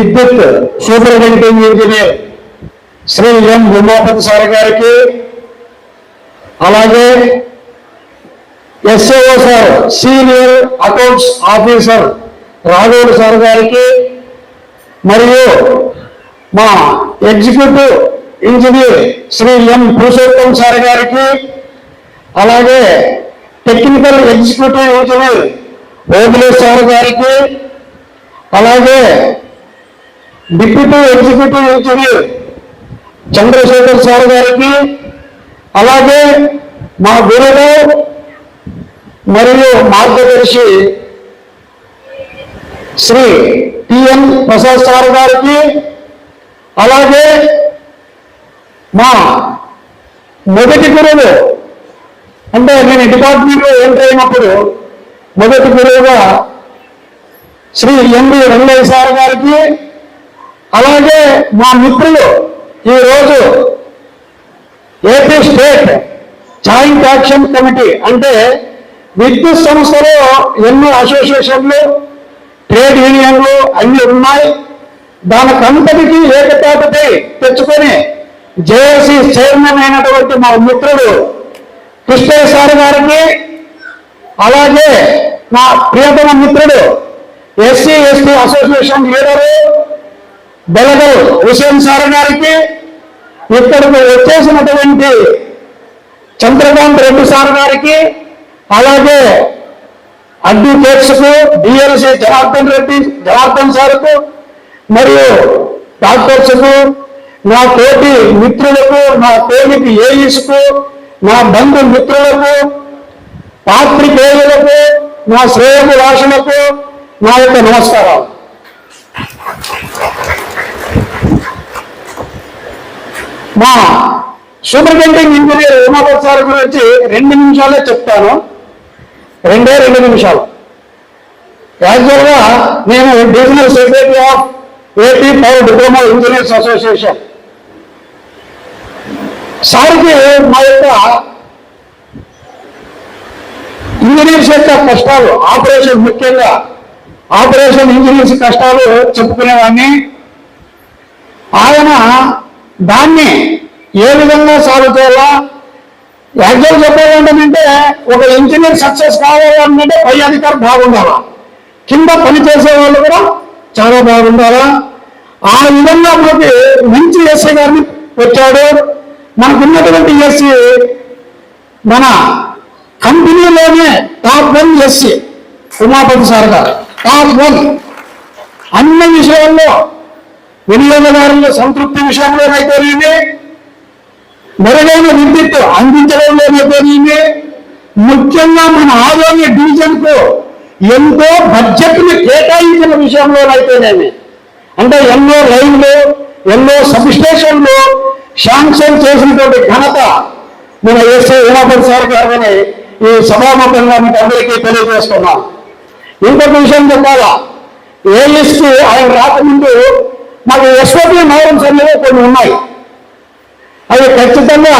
విద్యుత్ superintendent engineer Shri M Umapathi sir గారికి అలాగే SAO sir senior accounts officer Raghavudu sir గారికి మరియు మా executive engineer Shri M Purushottam sir గారికి అలాగే technical executive engineer Obule sir గారికి అలాగే deputy executive engineer Chandrashekar sir గారికి అలాగే మా గురువు మరియు మార్గదర్శి శ్రీ టిఎన్ ప్రసాద్ సార్ గారికి అలాగే మా మొదటి గురువు అంటే నేను డిపార్ట్మెంట్లో ఎంటర్ అయినప్పుడు మొదటి గురువుగా శ్రీ ఎంబి రంగయ్య సార్ గారికి అలాగే మా మిత్రులు ఈరోజు AP state joint action committee అంటే విద్యుత్ సంస్థలో ఎన్నో అసోసియేషన్లు ట్రేడ్ యూనియన్లు అన్నీ ఉన్నాయి. దానికంతటికీ ఏకతాటపై తెచ్చుకొని జేఏసీ చైర్మన్ అయినటువంటి మా మిత్రుడు కృష్ణయ్య సార్ గారికి అలాగే నా ప్రియతమ మిత్రుడు SC ST association leader Belagal Hussain sir గారికి ఇక్కడికి వచ్చేసినటువంటి చంద్రకాంత్ రెడ్డి సార్ గారికి అలాగే అడ్వకేట్స్కు డిఎల్సి జనార్దన్ రెడ్డి జనార్దన్ సార్కు మరియు డాక్టర్స్కు నా తోటి మిత్రులకు నా తోటికి ఏఈస్కు నా బంధు మిత్రులకు పాత్రికేయులకు నా శ్రేయకు రాసులకు నా యొక్క నమస్కారాలు. మా సూపరింటెండెంట్ ఇంజనీర్ ఉమాపత్ సార్ గురించి రెండు నిమిషాలే చెప్తాను. రెండే రెండు నిమిషాలు. యాక్చువల్గా నేను divisional secretary of AP power diploma engineers association సార్కి మా యొక్క ఇంజనీర్స్ యొక్క కష్టాలు ఆపరేషన్ ముఖ్యంగా ఆపరేషన్ ఇంజనీర్స్ కష్టాలు చెప్పుకునేవాడిని. ఆయన దాన్ని ఏ విధంగా సాల్వ్ చేయాలా? యాక్చువల్ చెప్పాలంటే ఒక ఇంజనీర్ సక్సెస్ కావాలంటే పై అధికారి బాగుండాలా? కింద పని చేసే వాళ్ళు కూడా చాలా బాగుండాలా? ఆ విధంగా మనకి మంచి ఎస్సీ గారిని వచ్చాడు మనకున్నటువంటి ఎస్సీ మన కంపెనీలోనే top one SE Umapathi sir గారు. టాప్ వన్ అన్ని విషయాల్లో వినియోగదారుల సంతృప్తి విషయంలోనైతేనేమి మెరుగైన విద్యుత్ అందించడంలోనైతేనేమి ముఖ్యంగా మన ఆరోగ్య డివిజన్కు ఎంతో బడ్జెట్ని కేటాయించిన విషయంలోనైతేనేమి అంటే ఎన్నో లైన్లు ఎన్నో సబ్స్టేషన్లు శాంక్షన్ చేసినటువంటి ఘనత మన ఎస్ఐ ఉమాపతి సార్ గారిని ఈ సభాముఖంగా మీకు అందరికీ తెలియజేస్తున్నాం ఇంకొక విషయం చెప్పాలా? ఏ ఆయన రాకముందు మాకు ఎస్ఓపి నగరం చెందినవి కొన్ని ఉన్నాయి. అవి ఖచ్చితంగా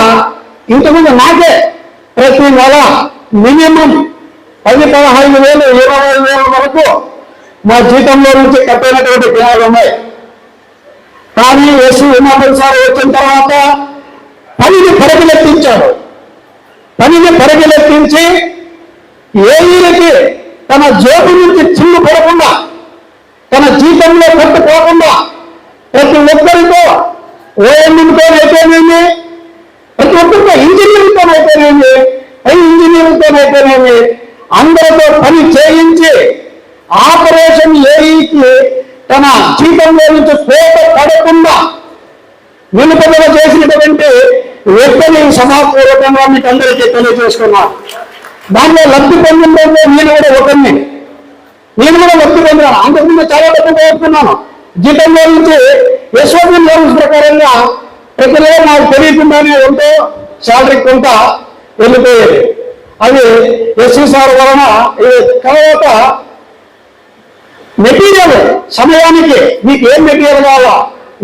ఇంతకుముందు నాకే ప్రతి నెల మినిమం పది పదహైదు వేలు ఇరవై ఐదు వేల వరకు మా జీతంలో నుంచి కట్టినటువంటి దినాలు ఉన్నాయి. కానీ ఎస్సీ ఉమాపతి సార్ వచ్చిన తర్వాత పనిని పరిగెలెత్తించాడు పనిని పరిగెలెత్తించి ఏఈలకి తన జోబు నుంచి చిల్లు పడకుండా తన జీతంలో కట్టుకోకుండా ప్రతి ఒక్కరితో ఓఎంతో అయితేనేమి? ప్రతి ఒక్కరితో ఇంజనీరింగ్తో అయితేనేమి? పై ఇంజనీరింగ్తో అయితేనేమి? అందరితో పని చేయించి ఆపరేషన్ ఏఈకి తన జీతంలో నుంచి కోట పడకుండా నిలుపుదల చేసినటువంటి వ్యక్తిని సభాపూర్వకంగా మీకు అందరికీ తెలియజేసుకున్నాను దాంట్లో లబ్ధి పొందిందంటే నేను కూడా ఒకరిని. నేను కూడా లబ్ధి పొందాను. అంతకుముందు చాలా డబ్బు పోతున్నాను జీతంలో నుంచి యశ్వతి నియమం ప్రకారంగా ప్రతి నెల నాకు తెలియకుండానే ఉంటూ శాలరీ కొంత వెళ్ళిపోయేది. అది ఎస్సీ సార్ వలన ఇది తర్వాత మెటీరియల్ సమయానికి మీకు ఏం మెటీరియల్ కావాలా?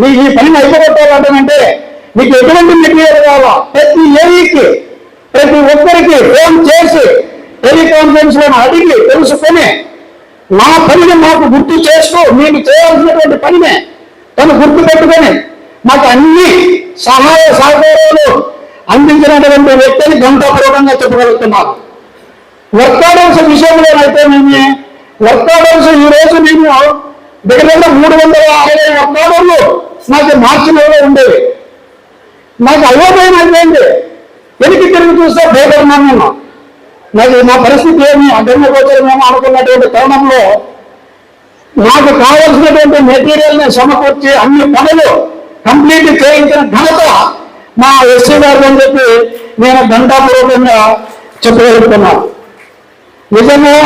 మీకు ఈ పని అయిపోగొట్టాలంటే మీకు ఎటువంటి మెటీరియల్ కావాలా? ప్రతి ఏఈకి ప్రతి ఒక్కరికి ఫోన్ చేసి టెలికాన్ఫరెన్స్లో అడిగి తెలుసుకొని నా పనిని మాకు గుర్తు చేస్తూ మేము చేయాల్సినటువంటి పనినే తను గుర్తు పెట్టుకొని మాకు అన్ని సహాయ సహకారాలు అందించినటువంటి వ్యక్తిని గంటాపూర్వకంగా చెప్పగలుగుతున్నారు వర్క్ ఆర్డర్స్ విషయంలోనైతే మేము వర్క్ ఆర్డర్స్ ఈ రోజు మేము దగ్గర దగ్గర మూడు వందల అరవై వర్క్ ఆర్డర్లు నాకు మార్చి నెలలో ఉండేవి నాకు అయోమయమైపోయింది వెనక్కి తిరిగి చూస్తే భయపడినాను నేను నాకు నా పరిస్థితి ఏమి? అడ్డంగా గోచరమేమో అనుకున్నటువంటి తరుణంలో నాకు కావలసినటువంటి మెటీరియల్ని సమకూర్చి అన్ని పనులు కంప్లీట్ చేయించిన ఘనత మా ఎస్సీ గారు అని చెప్పి నేను ఘంటాపూర్వకంగా చెప్పగలుగుతున్నాను నిజంగా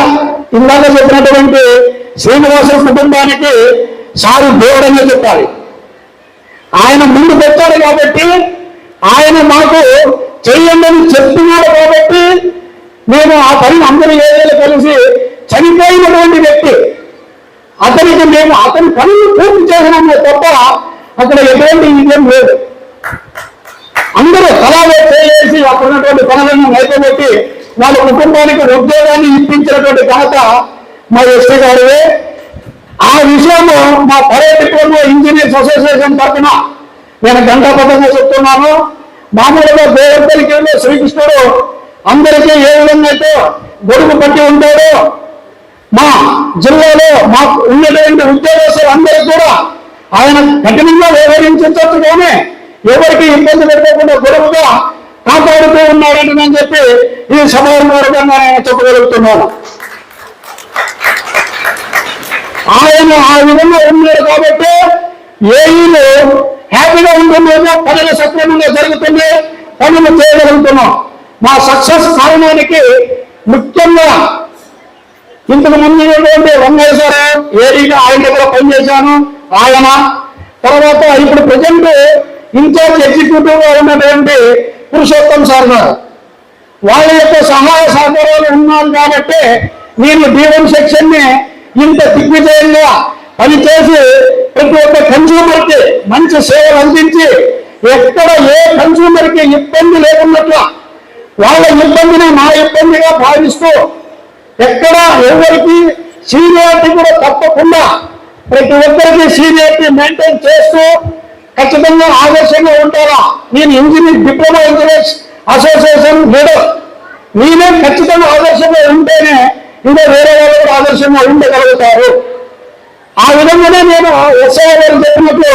ఇందాక చెప్పినటువంటి శ్రీనివాస కుటుంబానికి సారి దేవుడనే చెప్పాలి. ఆయన ముందు పెట్టాడు కాబట్టి ఆయన మాకు చెయ్యండి అని చెప్తున్నాడు కాబట్టి మేము ఆ పనిని అందరూ ఏదైనా కలిసి చనిపోయినటువంటి వ్యక్తి. అతనికి మేము అతని పనులు పూర్తి చేసినామే తప్ప అక్కడ ఎటువంటి ఇదేం లేదు. అందరూ అలాగే చేసి అక్కడ ఉన్నటువంటి పనులను నైపబెట్టి వాళ్ళ కుటుంబానికి ఉద్యోగాన్ని ఇప్పించినటువంటి ఘనత మా ఎస్టీ గారివే ఆ విషయము మా పర్యాటకంలో ఇంజనీర్స్ అసోసియేషన్ తరఫున నేను గంటాపదంగా చెప్తున్నాను. మామూలుగా దేవతలకి శ్రీకృష్ణుడు అందరికీ ఏ విధంగా అయితే గొడుగు పట్టి ఉంటాడో మా జిల్లాలో మాకు ఉన్నటువంటి ఉద్యోగస్తులు అందరికీ కూడా ఆయన కఠినంగా వ్యవహరించవచ్చు ఎవరికి ఇబ్బంది పెట్టకుండా గొడవగా కాపాడుతూ ఉన్నాడని చెప్పి ఈ సభాముఖంగా నేను చెప్పగలుగుతున్నాను. ఆయన ఆ విధంగా ఉన్నాడు కాబట్టి ఏఈలు హ్యాపీగా ఉంటుందో పనులు సక్రమంగా జరుగుతుంది పనులు చేయగలుగుతున్నాం. మా సక్సెస్ కారణానికి ముఖ్యంగా ఇంతకు ముందు ఉన్నటువంటి ఏడీగా ఆయన దగ్గర పనిచేశాను ఆయన తర్వాత ఇప్పుడు ప్రజెంట్ ఇన్ఛార్జ్ ఎగ్జిక్యూటివ్గా ఉన్నటువంటి పురుషోత్తం సార్ గారు. వాళ్ళ యొక్క సహాయ సహకారాలు ఉన్నారు కాబట్టి నేను డివన్ సెక్షన్ని ఇంత దిగ్విజయంగా పనిచేసి ప్రతి ఒక్క కన్సూమర్కి మంచి సేవలు అందించి ఎక్కడ ఏ కన్సూమర్కి ఇబ్బంది లేకున్నట్లు వాళ్ళ ఇబ్బందిని నా ఇబ్బందిగా భావిస్తూ ఎక్కడ ఎవరికి సీనియారిటీ కూడా తప్పకుండా ప్రతి ఒక్కరికి సీనియారిటీ మెయింటైన్ చేస్తూ ఖచ్చితంగా ఆదర్శంగా ఉంటారా? నేను engineer diploma engineers association leader. నేనే ఖచ్చితంగా ఆదర్శంగా ఉంటేనే ఇంకా వేరే వాళ్ళు కూడా ఆదర్శంగా ఉండగలుగుతారు. ఆ విధంగానే నేను ఎస్ఐ గారు చెప్పినట్లు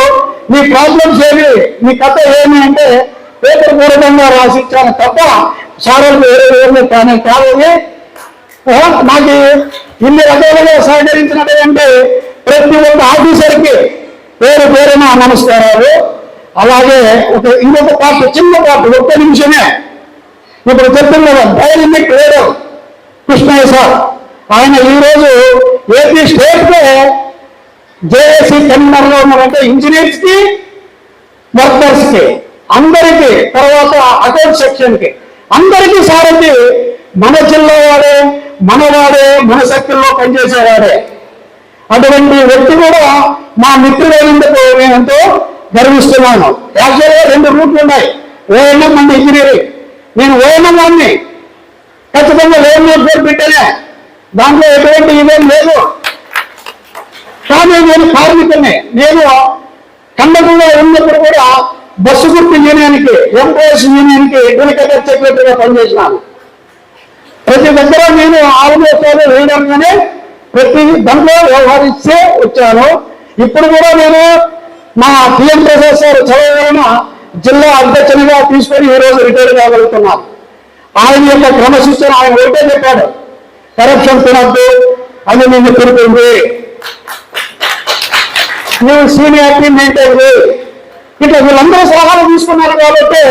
మీ ప్రాబ్లమ్స్ ఏమి మీ కథ ఏమి అంటే పేపర్ పూర్వకంగా రాసిచ్చాను తప్ప సారాలు వేరే వేరే కానీ కావాలి నాకు ఇన్ని రకాలుగా సహకరించినట్టు ప్రతి ఒక్క ఆఫీసర్కి పేరు పేరున నమస్కారాలు. అలాగే ఒక ఇంకొక పార్ట్ చిన్న పార్ట్ ఒక్క నిమిషమే. ఇప్పుడు చెప్తున్న కదా డైనమిక్ లీడర్ కృష్ణయ్య సార్ ఆయన ఈరోజు ఏపీ స్టేట్లో జేఏసీ కన్వీనర్ ఉన్నారంటే ఇంజనీర్స్కి వర్కర్స్కి అందరికీ అందరికి తర్వాత అకౌంట్ సెక్షన్కి అందరికీ సారథి మన జిల్లా వాడే మనవాడే మన శక్తుల్లో పనిచేసేవాడే అటువంటి వ్యక్తి కూడా మా మిత్రుడైనందుకు నేను ఎంతో గర్విస్తున్నాను. యాక్చువల్గా రెండు రూట్లు ఉన్నాయి. ONM and engineering. నేను ఓఎన్ఎం వాడిని. ఖచ్చితంగా ఓఎన్ఎం పేరు పెట్టానే. దాంట్లో ఎటువంటి ఇదేం లేదు. కానీ నేను కార్మికుల్ని నేను కండకుండా ఉన్నప్పుడు కూడా బస్సు గుర్తు యూనియన్కి ఎంప్లాయీస్ యూనియన్కి డెలికేటర్ సెక్రటరీగా పనిచేసినాను ప్రతి దగ్గర నేను ఆల్మోస్ట్ లీడర్గానే ప్రతి దాంట్లో వ్యవహరిస్తే వచ్చాను. ఇప్పుడు కూడా నేను మా పిఎం సార్ చదవగలిగిన జిల్లా అధ్యక్షునిగా తీసుకొని ఈ రోజు రిటైర్ కాగలుగుతున్నాను. ఆయన యొక్క క్రమశిక్షణ ఆయన ఒకటే చెప్పాడు. కరప్షన్ తినద్దు అని నిన్ను తిరుగుతుంది నువ్వు సీనియారిటీ మెయింటైన్ చేయి. ఇట్లా వీళ్ళందరూ సలహాలు తీసుకున్నారు కాబట్టి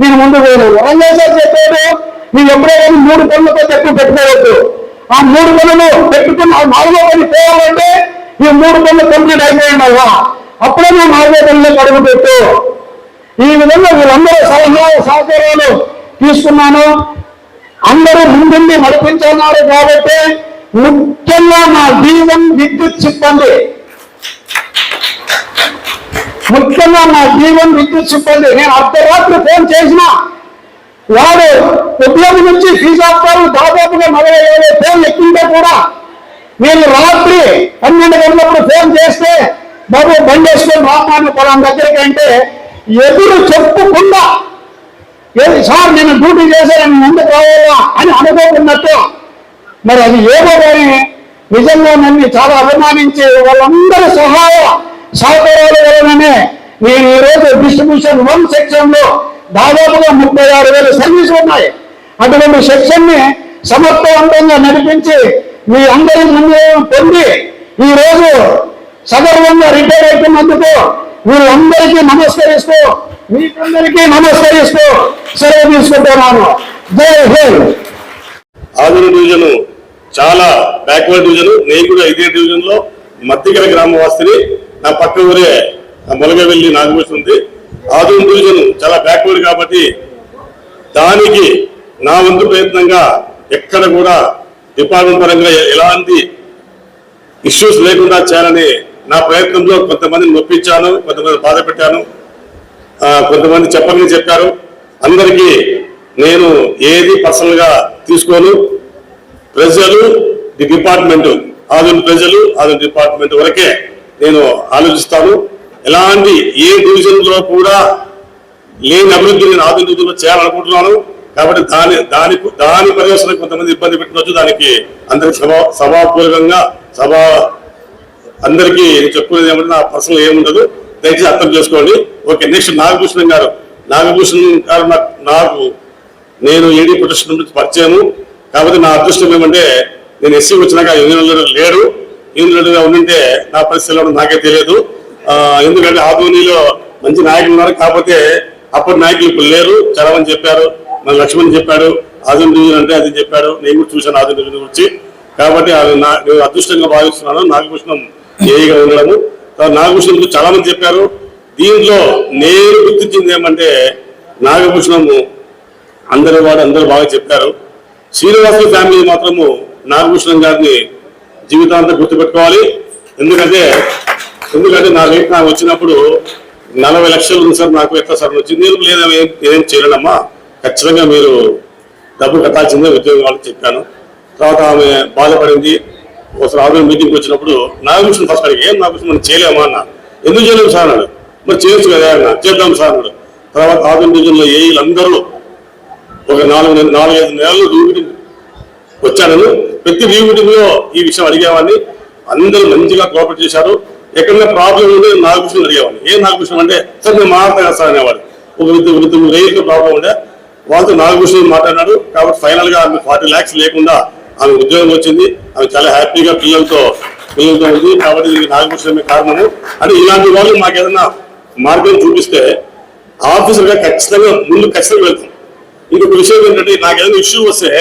నేను ముందు పోయాను రంగయ్య సార్ చెప్పాడు నేను ఎప్పుడైనా మూడు పనులతో చెప్పి పెట్టుకోవద్దు. ఆ మూడు పనులు పెట్టుకున్న నాలుగో పని పోవాలంటే ఈ మూడు పనులు కంప్లీట్ అయిపోయినావా అప్పుడే నేను నాలుగో పనులు కడుగు పెట్టు. ఈ విధంగా వీళ్ళందరూ సలహా సహకారాలు తీసుకున్నాను. అందరూ ముందుండి నడిపించున్నారు కాబట్టి ముఖ్యంగా నా జీవన్ విద్యుత్ సిబ్బంది ముఖ్యంగా నా జీవన్ విద్యుత్ సిబ్బంది నేను అర్ధరాత్రి ఫోన్ చేసిన వాడు ఉద్యోగం నుంచి ఫీజు ఆపుతారు దాదాపుగా నలభై యాభై ఫోన్ ఎక్కింటే కూడా నేను రాత్రి పన్నెండు గంటలప్పుడు ఫోన్ చేస్తే బాబు బండి వేసుకొని రామాను పొలం దగ్గరికి అంటే ఎదురు చెప్పకుండా ఏది సార్ నేను డ్యూటీ చేశాను ఎందుకు రావాలా? అని అనుకోకున్నట్టు మరి అది ఏదో కానీ నిజంగా నన్ను చాలా అభిమానించి వాళ్ళందరి సహాయం సహకారాల వలననే నేను ఈరోజు డిస్ట్రిబ్యూషన్ వన్ సెక్షన్లో దాదాపుగా ముప్పై ఆరు వేల సర్వీసులు ఉన్నాయి. అటువంటి సెక్షన్ని సమర్థవంతంగా నడిపించి మీ అందరి ముందు పొంది ఈరోజు సగర్వంగా రిటైర్ అవుతున్నందుకు వీళ్ళందరికీ నమస్కరిస్తూ మీకందరికీ నమస్కరిస్తూ సెలవు తీసుకుంటున్నాను. జై హింద్. ఆధునిక డివిజన్ చాలా బ్యాక్వర్డ్ డివిజన్ నేను కూడా ఇదే డివిజన్లో మధ్యగల నా పక్క ఊరే మొలగవెల్లి నాగభూషణ్ ఉంది. ఆధునిక డివిజన్ చాలా బ్యాక్వర్డ్ కాబట్టి దానికి నా వంతు ప్రయత్నంగా ఎక్కడ కూడా డిపార్ట్మెంట్ పరంగా ఎలాంటి ఇష్యూస్ లేకుండా చేయాలని నా ప్రయత్నంలో కొంతమందిని నొప్పించాను కొంతమంది బాధ పెట్టాను కొంతమంది చెప్పని చెప్పారు. అందరికీ నేను ఏది పర్సనల్గా తీసుకోను. ప్రజలు ది డిపార్ట్మెంట్ ఆధునిక ప్రజలు ఆధునిక డిపార్ట్మెంట్ వరకే నేను ఆలోచిస్తాను. ఎలాంటి ఏ డివిజన్లో కూడా లేని అభివృద్ధి నేను ఆధునిక చేయాలనుకుంటున్నాను. కాబట్టి దాని దాని దాని పరివేశన కొంతమంది ఇబ్బంది పెట్టవచ్చు దానికి అందరికి సభా సభాపూర్వకంగా సభా అందరికీ చెప్పుకునేది ఏమంటే నా పర్సనల్ ఏముండదు. దయచేసి అర్థం చేసుకోండి. ఓకే నెక్స్ట్ నాగభూషణం గారు. నాగభూషణం గారు నాకు నేను ఏడీ ప్రొటెక్షన్ నుంచి పరిచయము. కాబట్టి నా అదృష్టం ఏమంటే నేను ఎస్సీ వచ్చినాక యూనియన్లో లేడు. యూనియన్ లీడర్గా ఉండింటే నా పరిస్థితిలో నాకే తెలియదు. ఎందుకంటే ఆధోనిలో మంచి నాయకులు ఉన్నారు. కాకపోతే అప్పటి నాయకులు ఇప్పుడు లేరు. చాలా చెప్పారు. మన లక్ష్మణ్ చెప్పాడు. ఆధునిక డివిజన్ అంటే అది చెప్పాడు. నేను కూడా చూశాను ఆధునిక డివిజన్ గురించి. కాబట్టి అది నా నేను అదృష్టంగా భావిస్తున్నాను. నాగభూషణం ఏఈగా ఉండడము. నాగభూషణం గురించి చాలా మంది చెప్పారు. దీంట్లో నేను గుర్తించింది ఏమంటే నాగభూషణము అందరి వాడు అందరూ బాగా చెప్పారు. శ్రీనివాసుల ఫ్యామిలీ మాత్రము నాగభూషణం గారిని జీవితాంతం గుర్తుపెట్టుకోవాలి. ఎందుకంటే ఎందుకంటే నా రేట్ నాకు వచ్చినప్పుడు నలభై లక్షలు ఉంది సార్ నాకు ఎట్లా సార్? వచ్చింది నేను లేదా ఏం- ఏం చేయలేనమ్మా. ఖచ్చితంగా మీరు డబ్బు కట్టాల్సిందే ఉద్యోగం వాళ్ళకి చెప్పాను. తర్వాత ఆమె బాధపడింది. ఒకసారి ఆమె మీటింగ్కి వచ్చినప్పుడు నాగభూషణ్ ఫస్ట్ అడిగి ఏం నా నాగభూషణ్ మనం చేయలేమా? అన్న. ఎందుకు చేయలేము సార్? అన్నాడు. మరి చేయొచ్చు కదా? అన్న. చేద్దాం సార్ అన్నాడు. తర్వాత ఆధునిక డివిజన్లో ఏ ఒక నాలుగు నాలుగైదు నెలలు రీమీటింగ్ వచ్చాను ప్రతి మీటింగ్లో ఈ విషయం అడిగేవాడిని. అందరూ మంచిగా కోఆపరేట్ చేశారు. ఎక్కడైనా ప్రాబ్లం ఉంటే నాగభూషణ్ అడిగేవాడిని. ఏ విషయం అంటే సార్ నేను మాట్లాడతాను సార్? అనేవాడు. ఒక విద్య విద్య రైతు ప్రాబ్లం ఉండే వాళ్ళతో నాగభూషణ్ మాట్లాడినాడు. కాబట్టి ఫైనల్గా ఆమె ఫార్టీ ల్యాక్స్ లేకుండా ఆమె ఉద్యోగం వచ్చింది. ఆమె చాలా హ్యాపీగా పిల్లలతో పిల్లలతో ఉంది. కాబట్టి దీనికి నాగభూషణమే కారణము. అంటే ఇలాంటి వాళ్ళు మాకు ఏదైనా మార్గం చూపిస్తే ఆఫీసర్గా ఖచ్చితంగా ముందు ఖచ్చితంగా వెళ్తాం. ఇంకొక విషయం ఏంటంటే నాకు ఏదైనా ఇష్యూ వస్తే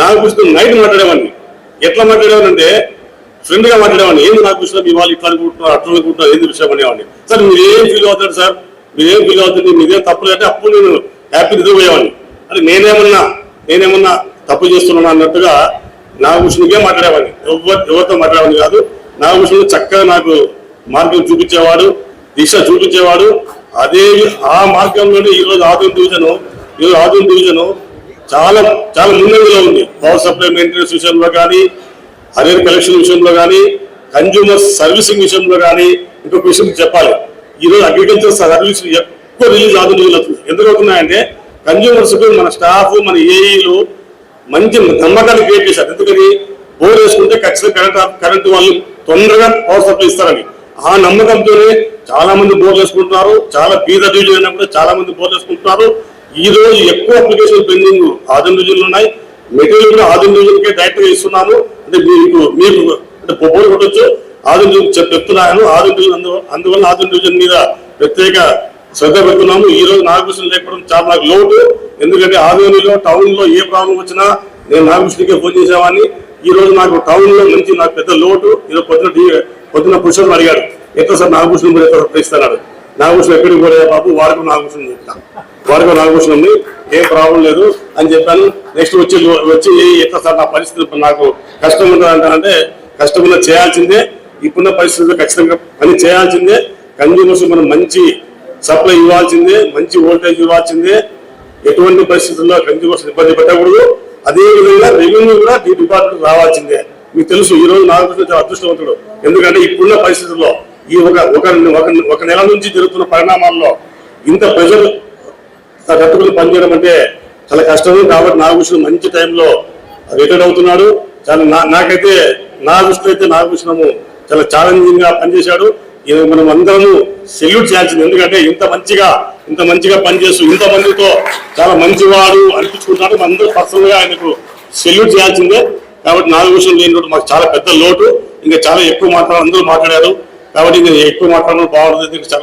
నాకు కృష్ణ నైట్ మాట్లాడేవాడిని. ఎట్లా మాట్లాడేవాడిని ఫ్రెండ్గా మాట్లాడేవాడిని. ఏంది నాకు కృష్ణ మీ వాళ్ళు ఇట్లా అనుకుంటున్నారు అట్లా అనుకుంటున్నారు ఏంది విషయం? అనేవాడిని. సార్ మీరు ఏం ఫీల్ అవుతాడు సార్? మీరు ఏం ఫీల్ అవుతుంది మీరేం తప్పులు అంటే అప్పుడు నేను హ్యాపీ నిద్రపోయేవాడిని అంటే నేనేమన్నా నేనేమన్నా తప్పు చేస్తున్నాను? అన్నట్టుగా నాగభూషణికే మాట్లాడేవాడిని. ఎవరు ఎవరితో మాట్లాడేవాడిని కాదు. నాగభూషణుడు చక్కగా నాకు మార్గం చూపించేవాడు దిశ చూపించేవాడు. అదే ఆ మార్గంలోనే ఈ రోజు ఆధునిక డివిజను ఈ రోజు ఆధునిక డివిజను చాలా చాలా ముందంజలో ఉంది. పవర్ సప్లై మెయింటెనెన్స్ విషయంలో కానీ హరియర్ కలెక్షన్ విషయంలో కానీ కన్జ్యూమర్ సర్వీసింగ్ విషయంలో కానీ ఇంకొక విషయం చెప్పాలి. ఈరోజు అగ్రికల్చర్ సర్వీస్ ఎక్కువ రిలీజ్ ఆధునిక అవుతుంది ఎందుకు అవుతున్నాయంటే కన్జ్యూమర్స్ మన స్టాఫ్ మన ఏఈలు మంచి నమ్మకాన్ని క్రియేట్ చేశారు. ఎందుకని? బోర్ వేసుకుంటే ఖచ్చితంగా కరెంట్ కరెంట్ వాళ్ళు తొందరగా పవర్ సప్లై ఇస్తారని. ఆ నమ్మకంతోనే చాలా మంది బోర్లు వేసుకుంటున్నారు చాలా బీద డివిజన్ అయినప్పుడు చాలా మంది బోర్లు వేసుకుంటున్నారు ఈ రోజు ఎక్కువ అప్లికేషన్ పెండింగ్ ఆదిం రోజులు ఉన్నాయి. మెటీరియల్ కూడా ఆదిం రోజులకే డైరెక్ట్గా ఇస్తున్నాము అంటే మీకు మీకు అంటే బోర్డు కొట్టచ్చు. ఆదిం డివిజన్ చెప్- చెప్తున్నాను. ఆదిం డివిజన్ అందువల్ల ఆదిం డివిజన్ మీద ప్రత్యేక శ్రద్ధ పెడుతున్నాము. ఈ రోజు నాగభూషణ లేకపోవడం చాలా నాకు లోటు. ఎందుకంటే ఆదోనిలో టౌన్లో ఏ ప్రాబ్లం వచ్చినా నేను నాగభూషణకే ఫోన్ చేసేవాడిని. ఈ రోజు నాకు టౌన్లో నుంచి నాకు పెద్ద లోటు. ఈరోజు పొద్దున పొద్దున పురుషులు అడిగాడు ఎక్కడ సార్ నాగభూషణ్ ఎక్కడ ఎట్లా ఇస్తున్నాడు నాగభూషణ్ ఎక్కడికి పోలే బాబు వాడుకు నాగభూషణ్ చెప్తాను. వాడుకు నాగభూషణ్ ఉంది ఏం ప్రాబ్లం లేదు అని చెప్పాను. నెక్స్ట్ వచ్చి వచ్చి ఎట్లా సార్ నా పరిస్థితి నాకు కష్టం ఉంటుందంటే కష్టం ఉన్న చేయాల్సిందే. ఇప్పుడున్న పరిస్థితుల్లో ఖచ్చితంగా పని చేయాల్సిందే. కన్జ్యూమర్స్ మనం మంచి సప్లై ఇవ్వాల్సిందే మంచి వోల్టేజ్ ఇవ్వాల్సిందే. ఎటువంటి పరిస్థితుల్లో కన్జ్యూమర్స్ ఇబ్బంది పెట్టకూడదు. అదేవిధంగా రెవెన్యూ కూడా ఈ డిపార్ట్మెంట్ రావాల్సిందే. మీకు తెలుసు ఈ రోజు నాగకృష్ణ చాలా అదృష్టవంతుడు. ఎందుకంటే ఇప్పుడున్న పరిస్థితుల్లో ఈ ఒక ఒక ఒక ఒక నెల నుంచి జరుగుతున్న పరిణామాల్లో ఇంత ప్రెజర్ తట్టుకుని పనిచేయడం అంటే చాలా కష్టం. కాబట్టి నాగభూషణం మంచి టైంలో రిటైర్ అవుతున్నాడు. చాలా నా- నాకైతే నా దృష్టిలో అయితే నాగభూషణము చాలా ఛాలెంజింగ్గా పనిచేశాడు. ఇది మనం అందరము సెల్యూట్ చేయాల్సింది. ఎందుకంటే ఇంత మంచిగా ఇంత మంచిగా పనిచేస్తూ ఇంత మందితో చాలా మంచివాడు అనిపించుకుంటాడు. అందరూ పర్సనల్గా ఆయనకు సెల్యూట్ చేయాల్సిందే. కాబట్టి నాగభూషణం లేని మాకు చాలా పెద్ద లోటు. ఇంకా చాలా ఎక్కువ మాట్లాడారు అందరూ మాట్లాడారు. కాబట్టి ఇంకా ఎక్కువ మాట్లాడడం బాగుంటుంది చాలా